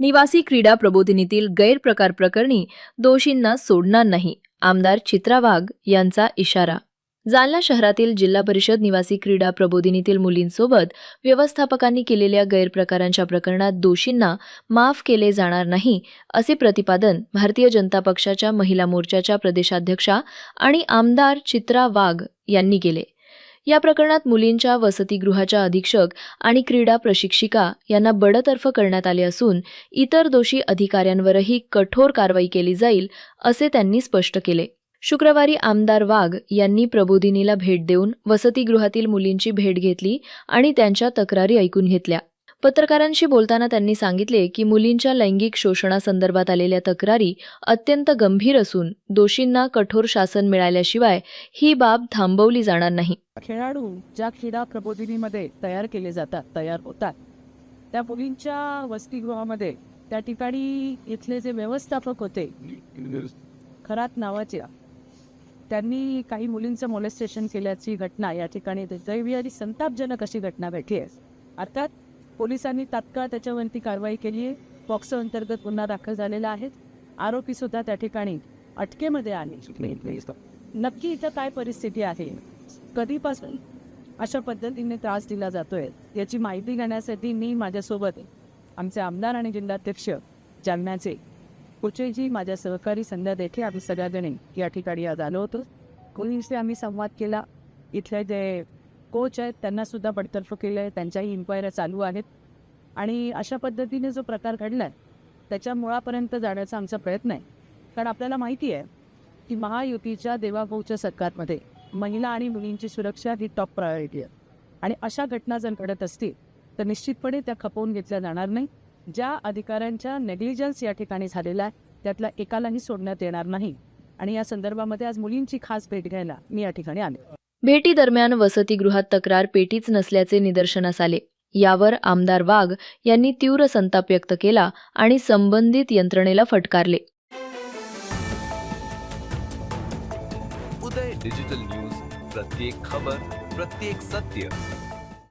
निवासी क्रीडा प्रबोधिनीतील गैरप्रकार प्रकरणी दोषींना सोडणार नाही आमदार चित्रा वाघ यांचा इशारा. जालना शहरातील जिल्हा परिषद निवासी क्रीडा प्रबोधिनीतील मुलींसोबत व्यवस्थापकांनी केलेल्या गैरप्रकारांच्या प्रकरणात दोषींना माफ केले जाणार नाही असे प्रतिपादन भारतीय जनता पक्षाच्या महिला मोर्चाच्या प्रदेशाध्यक्षा आणि आमदार चित्रा वाघ यांनी केले. या प्रकरणात मुलींच्या वसतिगृहाच्या अधीक्षक आणि क्रीडा प्रशिक्षिका यांना बडतर्फ करण्यात आले असून इतर दोषी अधिकाऱ्यांवरही कठोर कारवाई केली जाईल असे त्यांनी स्पष्ट केले. शुक्रवारी आमदार वाघ यांनी प्रबोधिनीला भेट देऊन वसतिगृहातील मुलींची भेट घेतली आणि त्यांच्या तक्रारी ऐकून घेतल्या. पत्रकारांशी बोलताना त्यांनी सांगितले की मुलींच्या लैंगिक शोषणासंदर्भात आलेल्या तक्रारी अत्यंत गंभीर असून दोषींना कठोर शासन मिळाल्याशिवाय ही बाब थांबवली जाणार नाही. खेळाडू ज्या क्रीडा प्रबोधिनीमध्ये तयार केले जातात तयार होतात त्या मुलींच्या वसतिगृहामध्ये त्या ठिकाणी इथले जे व्यवस्थापक होते खरात नावाच्या त्यांनी काही मुलींचं मोलेस्टेशन केल्याची घटना या ठिकाणी दैवी आणि संतापजनक अशी घटना भेटली आहे. अर्थात पोलिसांनी तात्काळ त्याच्यावरती कारवाई केली आहे. पॉक्सो अंतर्गत गुन्हा दाखल झालेला आहे. आरोपी सुद्धा त्या ठिकाणी अटकेमध्ये आले. नक्की इथं काय परिस्थिती आहे? कधीपासून अशा पद्धतीने त्रास दिला जातोय? याची माहिती घेण्यासाठी मी माझ्यासोबत आमचे आमदार आणि जिल्हाध्यक्ष जालन्याचे कुचेजी माझ्या सहकारी संध्या देठे आम्ही सगळ्याजणी या ठिकाणी आज आलो होतो. कोणीशी आम्ही संवाद केला? इथले जे कोच आहेत त्यांना सुद्धा बडतर्फ केलं आहे त्यांच्याही इन्क्वायऱ्या चालू आहेत. आणि अशा पद्धतीने जो प्रकार घडला आहे त्याच्या मुळापर्यंत जाण्याचा आमचा प्रयत्न आहे. कारण आपल्याला माहिती आहे की महायुतीच्या देवाभाऊच्या सरकारमध्ये महिला आणि मुलींची सुरक्षा ही टॉप प्रायोरिटी आहे. आणि अशा घटना जर घडत असतील तर निश्चितपणे त्या खपवून घेतल्या जाणार नाही. ज्या अधिकाऱ्यांच्या नेग्लिजन्स या ठिकाणी झालेला आहे त्यातला एकालाही सोडण्यात येणार नाही. आणि या संदर्भामध्ये आज मुलींची खास भेट घ्यायला मी या ठिकाणी आले. भेटीदरम्यान वसतिगृहात तक्रार पेटीच नसल्याचे निदर्शनास आले. यावर आमदार वाघ यांनी तीव्र संताप व्यक्त केला आणि संबंधित यंत्रणेला फटकारले. उदय डिजिटल न्यूज प्रत्येक खबर प्रत्येक सत्य.